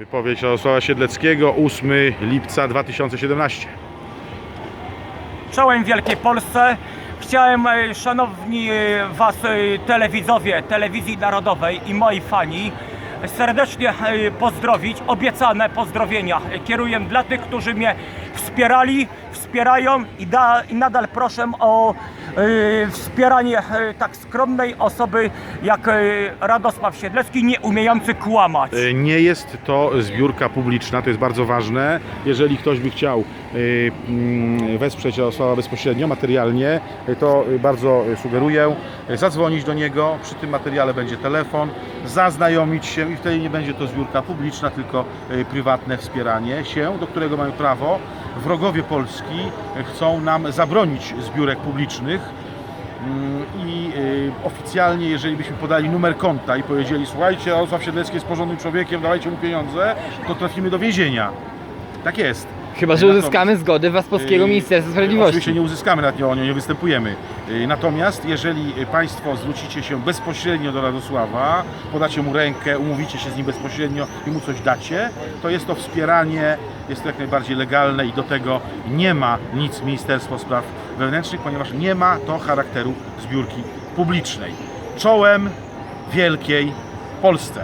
Wypowiedź Radosława Siedleckiego 8 lipca 2017. Czołem Wielkiej Polsce. Chciałem, e, szanowni e, was e, telewizowie Telewizji Narodowej i moi fani, serdecznie pozdrowić. Obiecane pozdrowienia kieruję dla tych, którzy mnie wspierali, wspierają i, da, i nadal proszę o e, wspieranie e, tak skromnej osoby jak e, Radosław Siedlecki, nie umiejący kłamać. Nie jest to zbiórka publiczna, to jest bardzo ważne. Jeżeli ktoś by chciał mm, wesprzeć Radosława bezpośrednio, materialnie, to bardzo sugeruję zadzwonić do niego. Przy tym materiale będzie telefon, zaznajomić się i wtedy nie będzie to zbiórka publiczna, tylko prywatne wspieranie się, do którego mamy prawo. Wrogowie Polski chcą nam zabronić zbiórek publicznych. Mm, I y, oficjalnie, jeżeli byśmy podali numer konta i powiedzieli, słuchajcie, Radosław Siedlecki jest porządnym człowiekiem, dawajcie mu pieniądze, to trafimy do więzienia. Tak jest. Chyba, że Natomiast- uzyskamy zgodę Was-Polskiego Yy, Ministerstwa Oczywiście Sprawiedliwości. nie uzyskamy, nad nią, o nią nie występujemy. Yy, Natomiast jeżeli Państwo zwrócicie się bezpośrednio do Radosława, podacie mu rękę, umówicie się z nim bezpośrednio i mu coś dacie, to jest to wspieranie, jest to jak najbardziej legalne i do tego nie ma nic Ministerstwo Spraw Wewnętrznych, ponieważ nie ma to charakteru zbiórki publicznej. Czołem Wielkiej Polsce.